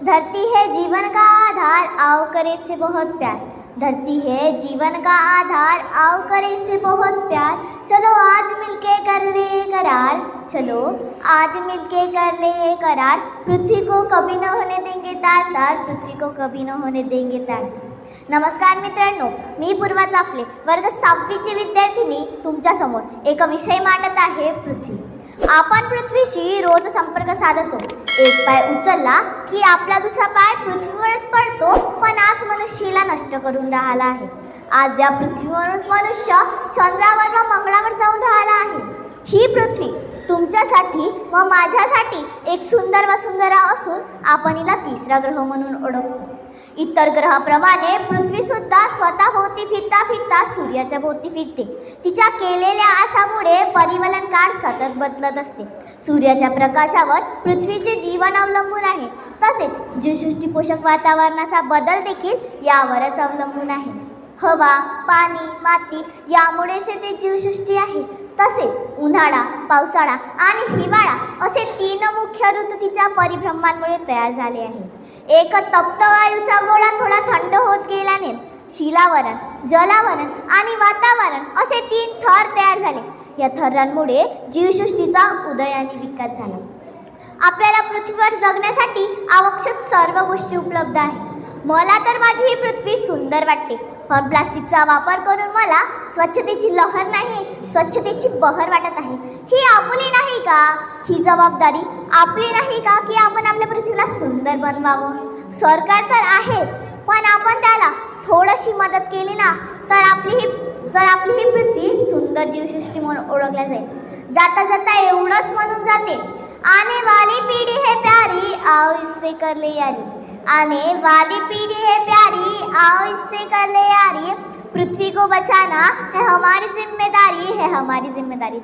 धरती है जीवन का आधार आओ करे से बहुत प्यार। धरती है जीवन का आधार आओ करे से बहुत प्यार। चलो आज मिलके कर ले करार चलो आज मिलके कर ले करार। पृथ्वी को कभी न होने देंगे तार तार पृथ्वी को कभी न होने देंगे तार तार। नमस्कार मित्रांनो मी पूर्वा चाफले वर्ग सहावीची विद्यार्थिनी तुमच्यासमोर. एक विषय मांडत आहे पृथ्वी. आपण पृथ्वीशी रोज संपर्क साधतो. एक पाय उचलला की आपला दुसरा पाय पृथ्वीवरच पडतो पण आज मनुष्यला नष्ट करून राहिला आहे. आज या पृथ्वीवरच मनुष्य चंद्रावर व मंगळावर जाऊन राहिला आहे. ही पृथ्वी तुमच्यासाठी व माझ्यासाठी एक सुंदर व सुंदरा असून आपण हिला तिसरा ग्रह म्हणून ओळखतो. इतर ग्रहाप्रमाणे पृथ्वीसुद्धा स्वतःभोवती स्वतः भोवती फिरता फिरता सूर्याच्या भोवती फिरते. तिच्या केलेल्या आसामुळे काळ सतत बदलत असते. सूर्याच्या प्रकाशावर पृथ्वीचे जीवन अवलंबून आहे. तसेच जीवसृष्टी पोषक वातावरणाचा बदल देखील यावरच अवलंबून आहे. हवा पाणी माती यामुळेच ते जीवसृष्टी आहे. तसेच उन्हाळा पावसाळा आणि हिवाळा असे तीन मुख्य ऋतू तिच्या परिभ्रमांमुळे तयार झाले आहे. एक तप्त वायूचा गोळा थोडा थंड होत गेल्याने शिलावरण जलावरण आणि वातावरण असे तीन थर तयार झाले. या थरांमुळे जीवसृष्टीचा उदय आणि विकास झाला. आपल्याला पृथ्वीवर जगण्यासाठी आवश्यक सर्व गोष्टी उपलब्ध आहे मला तर माझी ही पृथ्वी सुंदर वाटते पण प्लास्टिकचा वापर करून मला स्वच्छतेची लहर नाही स्वच्छतेची बहर वाटत आहे. ही आपली नाही का? ही जबाबदारी आपली नाही का की आपण आपल्या पृथ्वीला सुंदर बनवावं? सरकार तर आहेच पण आपण त्याला अशी मदत केली ना तर आपली ही जर आपली ही पृथ्वी सुंदर जीवसृष्टी म्हणून ओळखल्या जाईल. जाता जाता एवढंच म्हणून जाते. आने वाली पिढी है प्यारी आओ इससे कर ले यारी. आने वाली पीढ़ी है प्यारी आओ इससे कर ले यारी. पृथ्वी को बचाना है हमारी जिम्मेदारी है हमारी जिम्मेदारी.